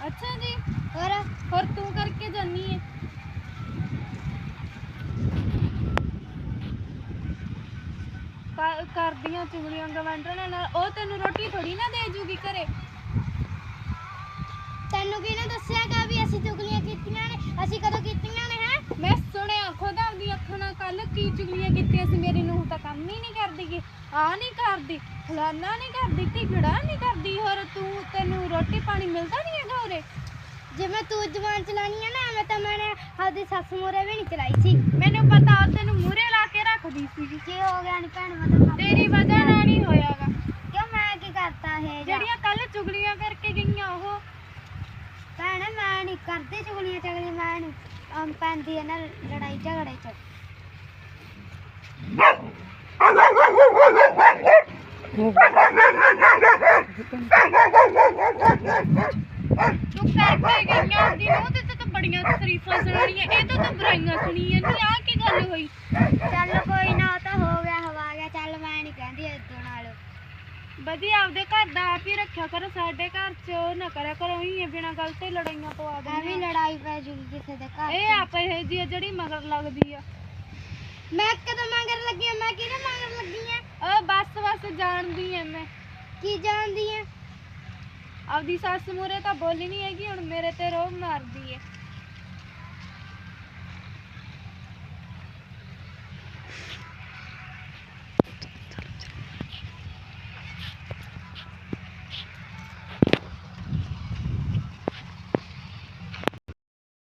ਅੱਛਾ ਜੀ। ਹੋਰ? ਤੂੰ ਕਰਕੇ ਕਰਦੀਆਂ ਚੁਗਲੀਆਂ ਗਵੰਡਰਾਂ ਨਾਲ ਉਹ ਤੈਨੂੰ ਰੋਟੀ ਥੋੜੀ ਨਾ ਦੇ ਜੂਗੀ ਘਰੇ। ਤੈਨੂੰ ਕਿਹਨੇ ਦੱਸਿਆਗਾ ਵੀ ਅਸੀਂ ਚੁਗਲੀਆਂ ਕੀਤੀਆਂ ਨੇ? ਅਸੀਂ ਕਦੋਂ ਕੀਤੀਆਂ ਕੀ ਚੁਗਲੀਆਂ ਕੀਤੀਆਂ ਸੀ ਮੇਰੀ ਨੂੰ ਤਾਂ ਕੰਮ ਹੀ ਨਹੀਂ ਕਰਦੀ ਗੀ ਆ ਨਹੀਂ ਕਰਦੀ ਫਲਾਨਾ ਨਹੀਂ ਕਰਦੀ ਢਿਗੜਾ ਨਹੀਂ ਕਰਦੀ ਹੋਰ ਤੂੰ ਤੈਨੂੰ ਰੋਟੀ ਪਾਣੀ ਮਿਲਦਾ ਨਹੀਂ ਹੈਗਾ ਉਰੇ? ਜਿਵੇਂ ਤੂੰ ਜਵਾਨ ਚਲਾਣੀ ਆ ਨਾ ਐਵੇਂ ਤਾਂ ਮੈਨੇ ਆਪਦੀ ਸੱਸ ਮੋਰੇ ਵੀ ਨਹੀਂ ਚਲਾਈ ਸੀ। ਮੈਨੂੰ ਪਤਾ ਉਹ ਤੈਨੂੰ ਮੂਰੇ ਲਾ ਕੇ ਰੱਖਦੀ ਸੀ ਕੀ ਹੋ ਗਿਆ ਨਹੀਂ ਭੈਣ ਮਤਲਬ ਤੇਰੀ ਵਜ੍ਹਾ ਨਾਲ ਨਹੀਂ ਹੋਇਆਗਾ। ਕਿਉਂ ਮੈਂ ਕੀ ਕਰਤਾ ਹੈ ਜਿਹੜੀਆਂ ਕੱਲ ਚੁਗਲੀਆਂ ਕਰਕੇ ਗਈਆਂ ਉਹ। ਭੈਣ ਮੈਂ ਨਹੀਂ ਕਰਦੀ ਚੁਗਲੀਆਂ ਚਗਲੀਆਂ ਮੈਂ ਨਹੀਂ ਪੈਂਦੀ ਹੈ ਨਾ ਲੜਾਈ ਝਗੜੇ ਚ। ਤੂੰ ਕਰਕੇ ਗਈਆਂ ਆਪਦੀ ਨੂੰ ਤੇ ਤੂੰ ਬੜੀਆਂ ਤਰੀਫਾਂ ਸੁਣਾਉਣੀਆਂ ਇਹ ਤਾਂ ਤੂੰ ਬੁਰਾਈਆਂ ਸੁਣੀਆਂ ਨਹੀਂ ਆ ਕੀ ਗੱਲ ਹੋਈ ਚੱਲ ਕੋਈ ਨਾ ਉਹ ਤਾਂ ਹੋ ਗਿਆ ਹਵਾ ਗਿਆ ਚੱਲ ਮੈਂ ਨਹੀਂ ਕਹਿੰਦੀ ਇਦੋਂ ਨਾਲ ਵਧੀਆ ਆਪਦੇ ਘਰ ਦਾ ਆਪ ਹੀ ਰੱਖਿਆ ਕਰੋ ਸਾਡੇ ਘਰ ਚ ਉਹ ਨਾ ਕਰਿਆ ਕਰੋ ਹੀ ਬਿਨਾਂ ਗੱਲ ਤੇ ਲੜਾਈਆਂ ਪਵਾ ਐਵੇਂ ਦਿੰਦੇ ਲੜਾਈ ਪੈ ਜੂਗੀ ਕਿਸੇ ਦੇ ਘਰ ਇਹ ਆਪ ਇਹ ਜੀ ਆ ਜਿਹੜੀ ਮਗਰ ਲੱਗਦੀ ਆ। ਮੈਂ ਕਦੋਂ ਮੰਗਰ ਲੱਗੀ ਆ? ਮੈਂ ਕਿਹਨੇ ਮੰਗਰ ਲੱਗੀ ਆ? ਜਾਣਦੀ ਐ ਮੈਂ। ਕੀ ਜਾਣਦੀ ਆ ਆਪਦੀ ਸੱਸ ਮੂਰੇ ਤਾਂ ਬੋਲੀ ਨਹੀਂ ਹੈਗੀ ਹੁਣ ਮੇਰੇ ਤੇ ਰੋਹ ਮਾਰਦੀ ਐ।